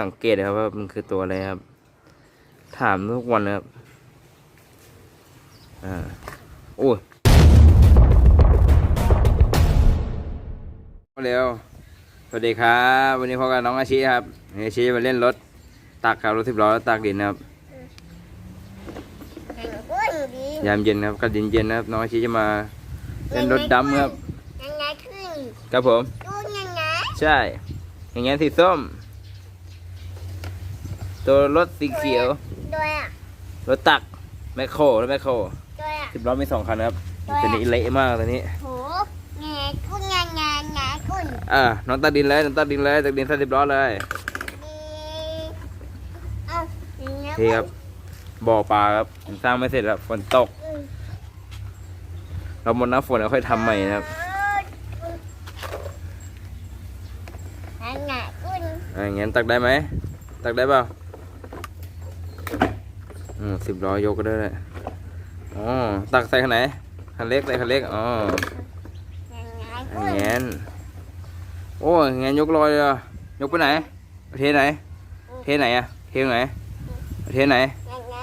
สังเกตนะครับว่ามันคือตัวอะไรครับ ถามทุกวันนะครับ อ่าโอ้ยเร็วสวัสดีครับ วันนี้พบกับน้องอาชีครับอาชีจะมาเล่นรถตักครับรถสิบล้อตักดินนะครับแข่งก้นดียามเย็นครับก็เย็นๆนะครับ น้องอาชีจะมาเล่นรถดำครับยังไงขึ้นครับผมดูยังไงใช่อย่างงี้นสีส้ม ตัวรถสีเขียว ด้วยอะรถตักแมคโครรถแมคโครด้วยอะ สิบล้อมีสองคันนะครับด้วย ตัวนี้เละมากตัวนี้ โหแงกุ้นยังไงแงกุ้นอ่าน้องตักดินเลยน้องตักดินเลยตักดินใส่สิบล้อเลยดีเอ้าอย่างเงี้ยนี่ครับบ่อปลาครับผมสร้างไม่เสร็จครับฝนตก อืมเราหมดน้ำฝนแล้วค่อยทำใหม่นะครับยังไงกุ้นอ่าอย่างงั้นตักได้ไหมตักได้เปล่า อืมสิบล้อยกก็ได้เลยอ๋อตักใส่คันไหนคันเล็กใส่คันเล็กอ๋อยังไงอย่างกุ้นงั้นโอ้ยอย่างงั้นยกลอยเลยเหรอยกไปไหนประเทศไหนประเทศไหนอะประเทศไหนประเทศไหนยังไง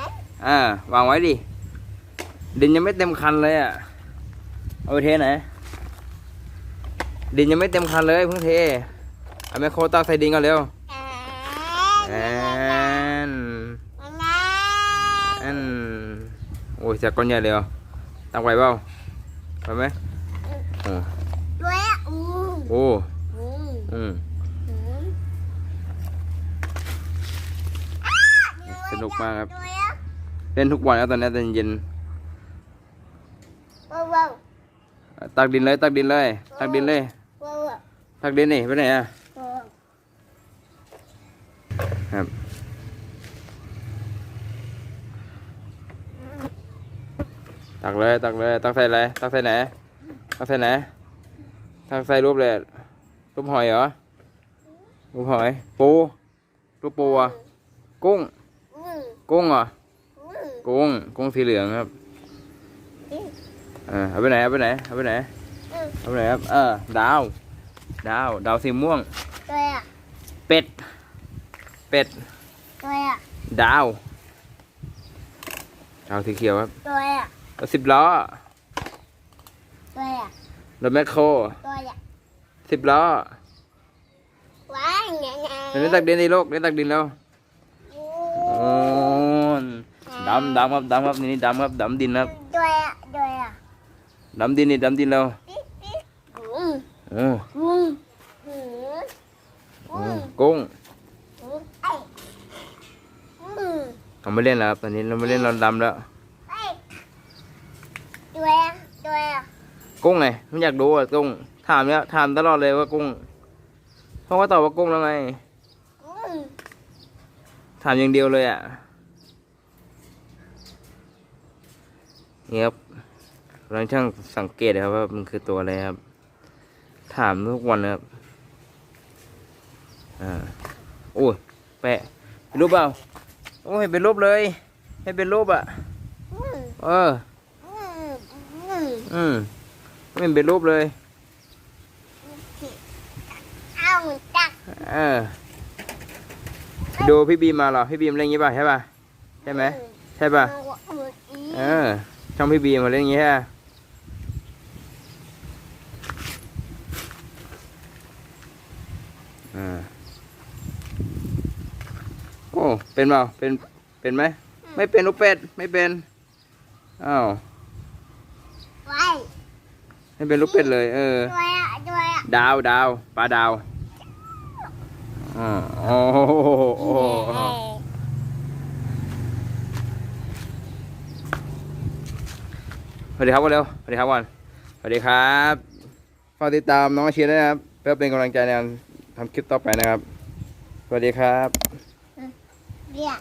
อ่าวางไว้ดิดินยังไม่เต็มคันเลยอะเอาไปเทไหนดินยังไม่เต็มคันเลยเพิ่งเทเอาแมคโครตักใส่ดินก่อนเร็วแอแอน น ยังไง แอนโอ้ยจากก้อนใหญ่เลยเหรอตักไหวเปล่าไหวไหมโอ้ด้วยอะอู้โอ้อืมอืมอืมสนุกมากครับด้วยอะเล่นทุกวันแล้วตอนนี้ตอนเย็นว้าวว้าวตักดินเลย ตักดินเลย ตักดินเลยว้าวว้าวตักดินนี่ไปไหนอะว้าวครับ ตักเลยตักเลยตักใส่อะไรตักใส่ไหนตักใส่ไหนตักใส่รูปเลยรูปหอยเหรอรูปหอยปูรูปปูอะกุ้งอืมกุ้งเหรออืมกุ้งกุ้งสีเหลืองครับอืมอ่าเอาไปไหนเอาไปไหนเอาไปไหนอืมเอาไปไหนครับเออดาว ดาว ดาวสีม่วงด้วยอะเป็ด เป็ดด้วยอะดาว ดาวสีเขียวครับด้วยอะ รถสิบล้อด้วยอะรถแมคโครด้วยอะสิบล้อว้ายไงไงเล่นตักดินในโลกเล่นตักดินแล้วโอ้โอ้ดำดำครับดำครับนี่ดำครับดำดินครับด้วยอะด้วยอะดำดินนี่ดำดินแล้วปิ๊บปิ๊บอืมโอ้อืมอืมโอ้อืมกุ้งอืมไอ้อืม เราไม่เล่นแล้วครับตอนนี้เราไม่เล่นเราดำแล้ว ไอ้ด้วยอะด้วยอะ กุ้งไงไม่อยากดูอะกุ้งถามเนี่ยถามตลอดเลยว่ากุ้งเพราะว่าตอบว่ากุ้งแล้วไงอืมถามอย่างเดียวเลยอะนี่ครับกำลังช่างสังเกตครับว่ามันคือตัวอะไรครับ ถามทุกวันครับอ่าโอ้ยแปะเป็นรูปเปล่าโอ้ยเป็นรูปเลย ให้เป็นรูปอะเออ อืม ไม่เห็นเป็นรูปเลย เอาจักเออ ดูพี่บีมมาเหรอ พี่บีมเล่นอย่างงี้ป่ะใช่ป่ะ ใช่ไหม ใช่ป่ะ เออช่องพี่บีมมาเล่นอย่างงี้ฮะอ่าโอ้ เป็นเปล่าเป็น เป็นไหม ไม่เป็นลูกเป็ด ไม่เป็น อ้าวไว้ ไม่เป็นลูกเป็ดเลย เออ ด้วยอะด้วยอะดาวดาวปลาดาวอ๋อโอ้โหโอ้โหสวัสดีครับก่อนเร็วสวัสดีครับก่อนสวัสดีครับฝากติดตามน้องอาชีด้วยนะครับ เพื่อเป็นกำลังใจในการทำคลิปต่อไปนะครับ สวัสดีครับ เรียก